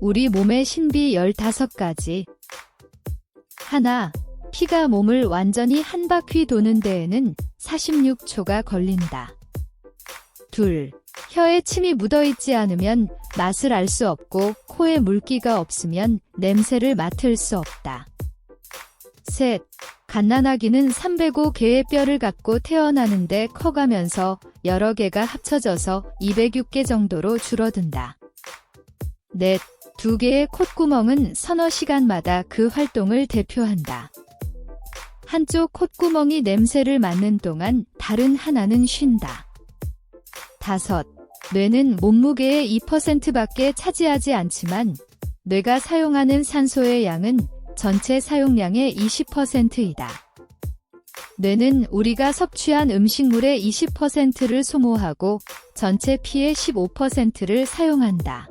우리 몸의 신비 15가지. 하나, 피가 몸을 완전히 한 바퀴 도는 데에는 46초가 걸린다. 둘, 혀에 침이 묻어있지 않으면 맛을 알 수 없고 코에 물기가 없으면 냄새를 맡을 수 없다. 셋, 갓난아기는 305개의 뼈를 갖고 태어나는데 커가면서 여러 개가 합쳐져서 206개 정도로 줄어든다. 넷, 두 개의 콧구멍은 서너 시간마다 그 활동을 대표한다. 한쪽 콧구멍이 냄새를 맡는 동안 다른 하나는 쉰다. 다섯, 뇌는 몸무게의 2%밖에 차지하지 않지만 뇌가 사용하는 산소의 양은 전체 사용량의 20%이다. 뇌는 우리가 섭취한 음식물의 20%를 소모하고 전체 피의 15%를 사용한다.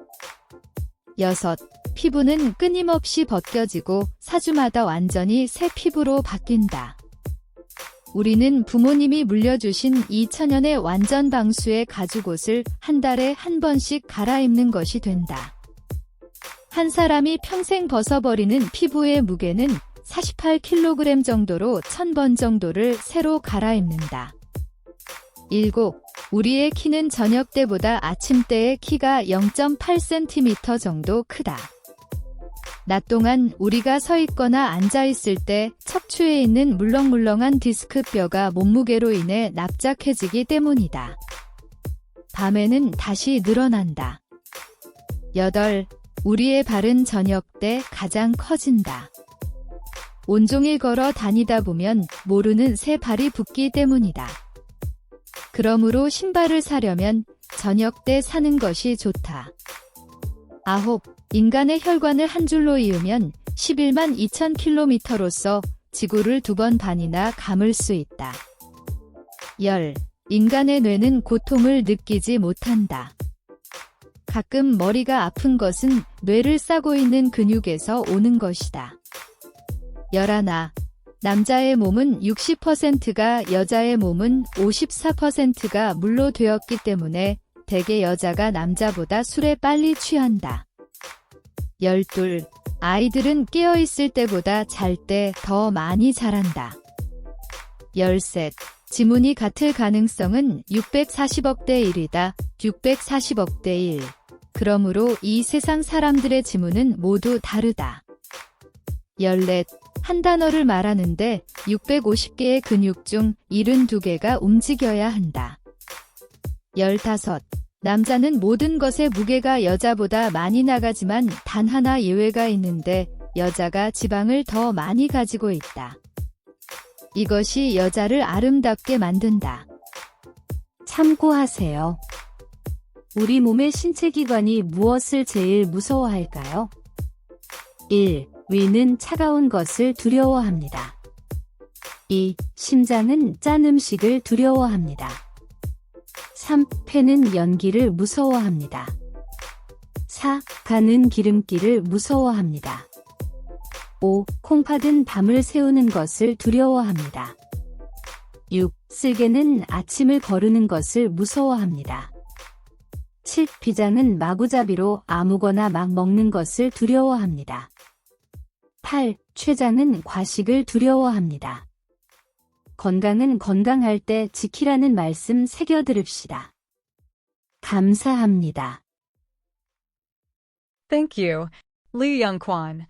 여섯, 피부는 끊임없이 벗겨지고 사주마다 완전히 새 피부로 바뀐다. 우리는 부모님이 물려주신 2000년의 완전 방수의 가죽옷을 한 달에 한 번씩 갈아입는 것이 된다. 한 사람이 평생 벗어버리는 피부의 무게는 48kg 정도로 1000번 정도를 새로 갈아입는다. 7. 우리의 키는 저녁 때보다 아침 때의 키가 0.8cm 정도 크다. 낮 동안 우리가 서 있거나 앉아 있을 때 척추에 있는 물렁물렁한 디스크 뼈가 몸무게로 인해 납작해지기 때문이다. 밤에는 다시 늘어난다. 8. 우리의 발은 저녁 때 가장 커진다. 온종일 걸어 다니다 보면 모르는 새 발이 붙기 때문이다. 그러므로 신발을 사려면 저녁 때 사는 것이 좋다. 아홉, 인간의 혈관을 한 줄로 이으면 11만 2천 킬로미터로서 지구를 두 번 반이나 감을 수 있다. 열, 인간의 뇌는 고통을 느끼지 못한다. 가끔 머리가 아픈 것은 뇌를 싸고 있는 근육에서 오는 것이다. 열하나, 남자의 몸은 60%가 여자의 몸은 54%가 물로 되었기 때문에 대개 여자가 남자보다 술에 빨리 취한다. 12. 아이들은 깨어있을 때보다 잘 때 더 많이 자란다. 13. 지문이 같을 가능성은 640억 대 1이다. 640억 대 1. 그러므로 이 세상 사람들의 지문은 모두 다르다. 14. 한 단어를 말하는데 650개의 근육 중 72개가 움직여야 한다. 15. 남자는 모든 것의 무게가 여자보다 많이 나가지만 단 하나 예외가 있는데 여자가 지방을 더 많이 가지고 있다. 이것이 여자를 아름답게 만든다. 참고하세요. 우리 몸의 신체 기관이 무엇을 제일 무서워할까요? 1. 위는 차가운 것을 두려워합니다. 2. 심장은 짠 음식을 두려워합니다. 3. 폐는 연기를 무서워합니다. 4. 간은 기름기를 무서워합니다. 5. 콩팥은 밤을 새우는 것을 두려워합니다. 6. 쓸개는 아침을 거르는 것을 무서워합니다. 7. 비장은 마구잡이로 아무거나 막 먹는 것을 두려워합니다. 8. 췌장은 과식을 두려워합니다. 건강은 건강할 때 지키라는 말씀 새겨 들읍시다. 감사합니다. Thank you, Li Youngkwan.